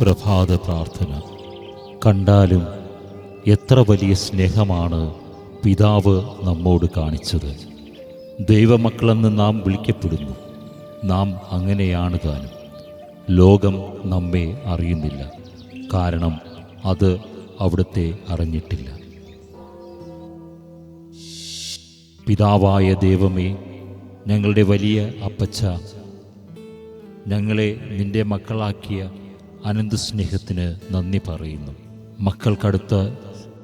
പ്രഭാത പ്രാർത്ഥന. കണ്ടാലും എത്ര വലിയ സ്നേഹമാണ് പിതാവ് നമ്മോട് കാണിച്ചത്. ദൈവമക്കളെന്ന് നാം വിളിക്കപ്പെടുന്നു. നാം അങ്ങനെയാണ് താനും. ലോകം നമ്മെ അറിയുന്നില്ല. കാരണം അത് അവിടുത്തെ അറിഞ്ഞിട്ടില്ല. പിതാവായ ദൈവമേ ഞങ്ങളുടെ വലിയ അപ്പച്ച ഞങ്ങളെ നിന്റെ മക്കളാക്കിയ അനന്ത സ്നേഹത്തിന് നന്ദി പറയുന്നു. മക്കൾക്കടുത്ത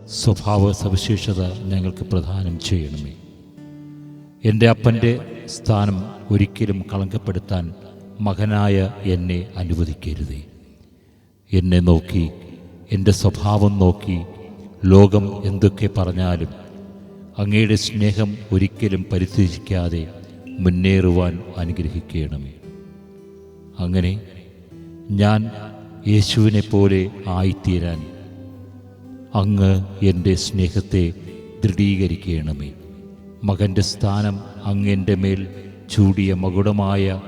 സ്വഭാവ സവിശേഷത ഞങ്ങൾക്ക് പ്രദാനം ചെയ്യണമേ. എന്റെ അപ്പന്റെ സ്ഥാനം ഒരിക്കലും കളങ്കപ്പെടുത്താൻ മകനായ എന്നെ അനുവദിക്കരുതേ. എന്നെ നോക്കി എന്റെ സ്വഭാവം നോക്കി ലോകം എന്തൊക്കെ പറഞ്ഞാലും അങ്ങയുടെ സ്നേഹം ഒരിക്കലും പരിത്യജിക്കാതെ മുന്നേറുവാൻ അനുഗ്രഹിക്കണമേ. അങ്ങനെ ഞാൻ യേശുവിനെ പോലെ ആയിത്തീരാൻ. അങ്ങ് എന്റെ സ്നേഹത്തെ ദൃഢീകരിക്കണമേ. മകന്റെ സ്ഥാനം അങ്ങ് എന്റെ മേൽ ചൂടിയ മകുടമായ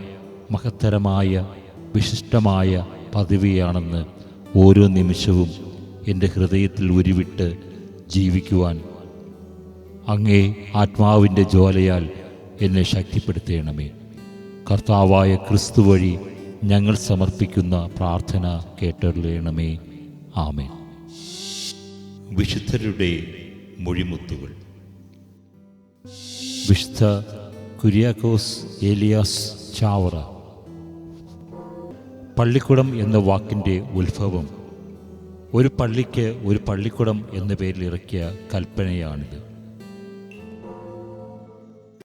മഹത്തരമായ വിശിഷ്ടമായ പദവിയാണെന്ന് ഓരോ നിമിഷവും എന്റെ ഹൃദയത്തിൽ ഉരുവിട്ട് ജീവിക്കുവാൻ. അങ്ങേ ആത്മാവിന്റെ ജ്വാലയാൽ എന്നെ ശക്തിപ്പെടുത്തേണമേ. കർത്താവായ ക്രിസ്തു വഴി ഞങ്ങൾ സമർപ്പിക്കുന്ന പ്രാർത്ഥന കേട്ടറിയണമേ. ആമേ വിശുദ്ധരുടെ മൊഴിമുത്തുകൾ. വിശുദ്ധ കുര്യാക്കോസ് ഏലിയാസ് ചാവറ. പള്ളിക്കുടം എന്ന വാക്കിന്റെ ഉത്ഭവം. ഒരു പള്ളിക്ക് ഒരു പള്ളിക്കുടം എന്ന പേരിൽ ഇറക്കിയ കൽപ്പനയാണിത്.